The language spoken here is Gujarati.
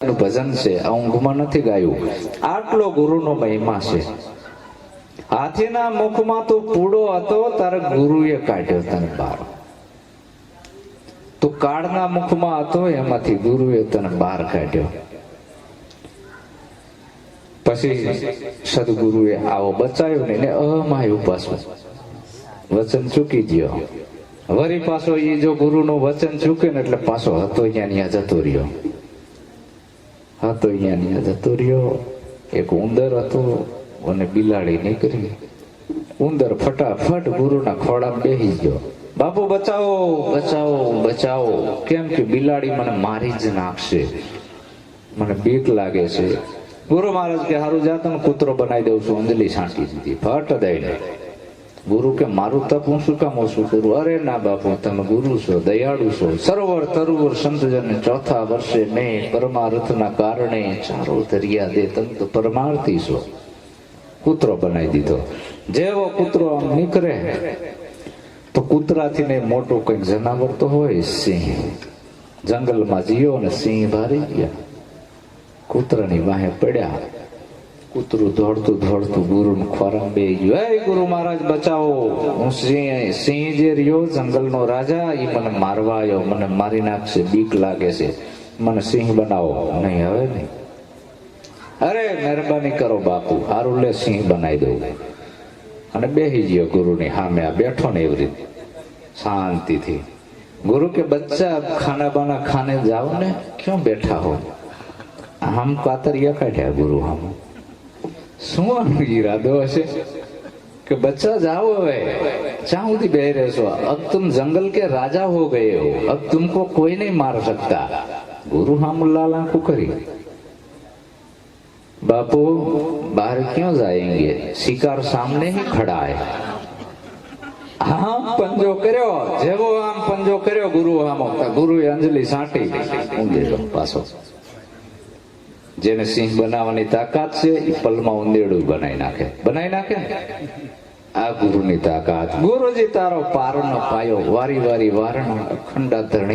ભજન છે, આ ઊંઘમાં નથી ગાયું. આટલો ગુરુનો મહિમા છે. હાથીના મુખમાં તો પૂડો હતો, તારે ગુરુએ કાઢ્યો તને બહાર તું કાળના મુખમાં હતો, એમાંથી ગુરુએ તને બહાર કાઢ્યો. પછી સદગુરુએ આવો બચાવ્યો ને, એને અહમાયું પાછું. વચન ચૂકી ગયો. વરી પાછો એ જો ગુરુનું વચન ચૂકે ને, એટલે પાછો હતો અહીંયા ત્યાં જતો રહ્યો. હતો અહીંયા ત્યાં જતો રહ્યો. એક ઉંદર હતો અને બિલાડી નીકળી. ઉંદર ફટાફટ ગુરુના ખોળામાં બેસી ગયો. બાપુ, બચાવો બચાવો બચાવો. કેમ કે બિલાડી મને મારી જ નાખશે. મને બીક લાગે છે. ગુરુ મહારાજ કે, હારું, જા તને કૂતરો બનાવી દઉં છું. અંજલી છાંટી દીધી. ફટ દઈને ગુરુ કે મારું તપ હું શું કામ ઓછું કરું? અરે ના બાપુ, તમે ગુરુ છો, દયાળુ છો. સરોવર, તરુવર, સંતજન ચોથા વર્ષે મેં પરમાર્થના કારણે ચારો દરિયા દે તમે તો પરમાર્થી છો. કૂતરો બનાવી દીધો. જેવો કૂતરો આમ નીકળે, તો કૂતરાથી ને મોટું કંઈક જનાવર તો હોય, સિંહ. જંગલમાં જીયો અને સિંહ ભારી ગયા. કૂતરાની વાહે પડ્યા. કૂતરું દોડતું દોડતું ગુરુ ખોરાક બે હે ગુરુ મહારાજ, બચાવો. હું સિંહ સિંહ જે રહ્યો, જંગલનો રાજા એ મને મારવા આવ્યો મને મારી નાખશે. બીક લાગે છે. મને સિંહ બનાવો. નહીં, હવે નહીં. અરે, મહેરબાની કરો બાપુ. હારું લે, સિંહ બનાવી દઉં. અને બેહી ગયો ગુરુની સામે. આ બેઠો ને એવી રીતે. શાંતિથી. ગુરુ કે બચ્ચા ખાના બાના ખાને જાઓ ને? ક્યાં બેઠા હો? હમ કાતરિયા કાઢ્યા ગુરુ હમ સુવાનો ઈરાદો હશે? કે બચ્ચા જાઓ હવે. ક્યાં સુધી બે રહેશો. અબ તુમ જંગલ કે રાજા હો ગયે હો. અબ તુમકો કોઈ નહીં માર શકતા. ગુરુ હામુલ્લાલ આંખું કરી. બાપુ, બહાર ક્યાં જાયેંગે? શિકાર સામને હી ખડા હે આમ પંજો કર્યો. જેવો આમ પંજો કર્યો, ગુરુ આમો ગુરુ અંજલિ સાંટી. ઊંઘી પાછો. જેને સિંહ બનાવવાની તાકાત છે એ પલમાં ઉંદેડું બનાવી નાખે. બનાવી નાખે? આ ગુરુની તાકાત. ગુરુજી તારો પારનો પાયો, વારી વારી વારણ, અખંડા ધરણી